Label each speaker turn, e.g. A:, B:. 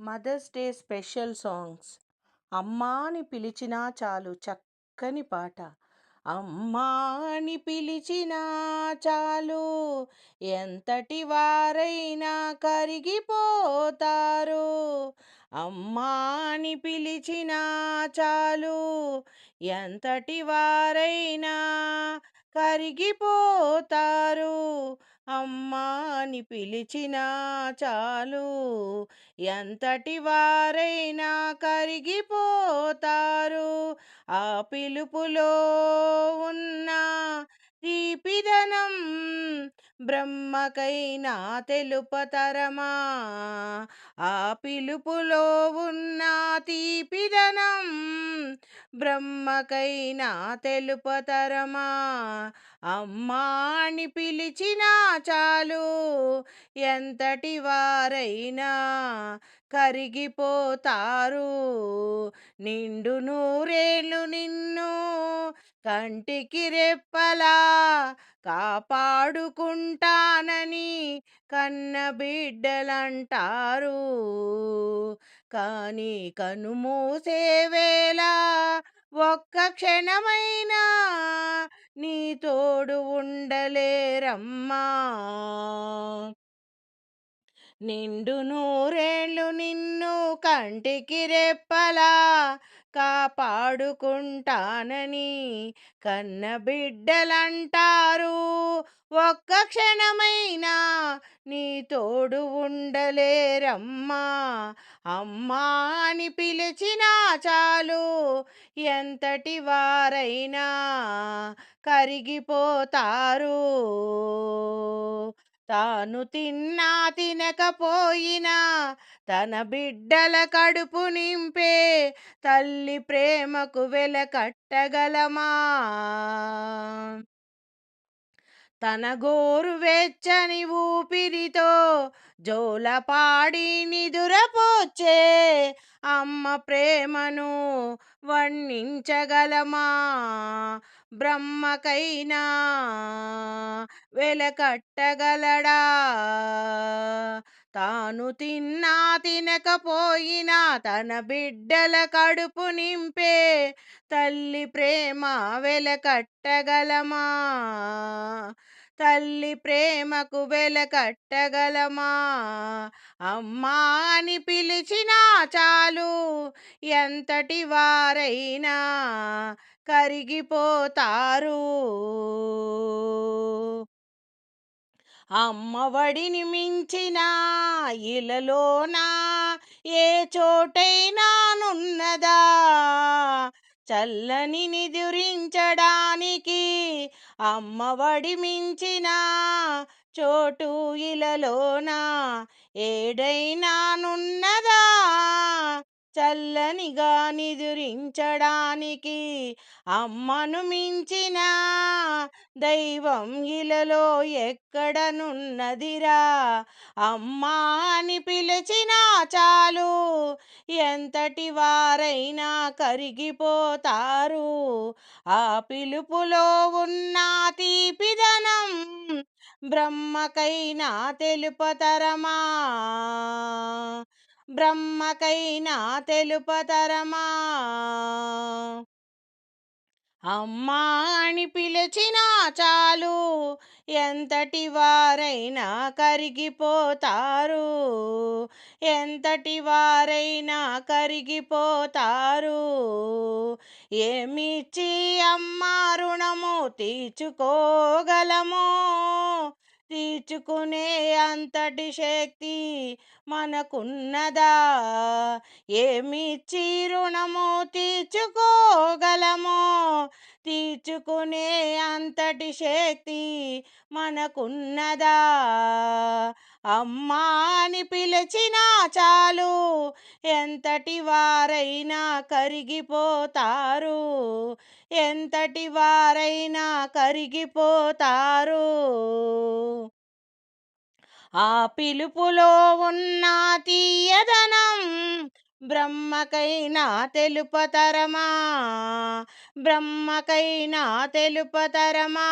A: Mothers day special songs. అమ్మా అని పిలిచినా చాలు చక్కని పాట. అమ్మా అని పిలిచినా చాలు ఎంతటి వారైనా కరిగిపోతారు. అమ్మా అని పిలిచినా చాలు ఎంతటి వారైనా కరిగిపోతారు. అమ్మా అని పిలిచినా చాలు. ఎంతటి వారైనా కరిగిపోతారు. ఆ పిలుపులో ఉన్న తీపిదనం బ్రహ్మకైనా తెలుపతరమా? ఆ పిలుపులో ఉన్న తీపిదనం బ్రహ్మకైనా తెలుపతరమా? అమ్మా అని పిలిచినా చాలు. ఎంతటి వారైనా కరిగిపోతారు. నిండు నూరేళ్ళు నిన్ను కంటికి రెప్పలా కాపాడుకుంటానని కన్న బిడ్డలంటారు. కానీ కనుమూసే వేళ ఒక్క క్షణమైనా నీ తోడు ఉండలేరమ్మా. నిండు నూరేళ్ళు నిన్ను కంటికి రెప్పలా కాపాడుకుంటానని కన్న బిడ్డలంటారు. ఒక్క క్షణమైనా నీ తోడు ఉండలేరమ్మా. అమ్మా అని పిలిచినా చాలు. ఎంతటి వారైనా కరిగిపోతారు. తాను తిన్నా తినకపోయినా తన బిడ్డల కడుపు నింపే తల్లి ప్రేమకు వెల కట్టగలమా తన గోరు వెచ్చని ఊపిరితో జోలపాడి నిదురపోచే అమ్మ ప్రేమను వర్ణించగలమా? బ్రహ్మకైనా వెలకట్టగలడా? తాను తిన్నా తినకపోయినా తన బిడ్డల కడుపు నింపే తల్లి ప్రేమ వెలకట్టగలమా తల్లి ప్రేమకు వెలకట్టగలమా అమ్మా అని పిలిచినా చాలు ఎంతటి వారైనా కరిగిపోతారు. అమ్మఒడిని మించిన ఇలలోనా? ఏ చోటైనానున్నదా చల్లని నిదురించడానికి అమ్మఒడి మించిన చోటు ఇలలోనా? ఏడైనానున్నదా చల్లనిగా నిదురించడానికి అమ్మను మించిన దైవం ఇలలో ఎక్కడనున్నదిరా? అమ్మా అని పిలిచినా చాలు ఎంతటి వారైనా కరిగిపోతారు. ఆ పిలుపులో ఉన్న తీపిదనం బ్రహ్మకైనా తెలుపతరమా? బ్రహ్మకైనా తెలుపతరమా? అమ్మా అని పిలిచినా చాలు. ఎంతటి వారైనా కరిగిపోతారు. ఎంతటి వారైనా కరిగిపోతారు. ఏమిచ్చి అమ్మా రుణము తీర్చుకోగలమో? తీర్చుకునే అంతటి శక్తి మనకున్నదా? ఏమిచ్చి రుణము తీర్చుకోగలమో? తీర్చుకునే అంతటి శక్తి మనకున్నదా? అమ్మా అని పిలిచినా చాలు. ఎంతటి వారైనా కరిగిపోతారు. ఎంతటి వారైనా కరిగిపోతారు. ఆ పిలుపులో ఉన్న తీయదనం బ్రహ్మకైనా తెలుపతరమా? బ్రహ్మకైనా తెలుపతరమా?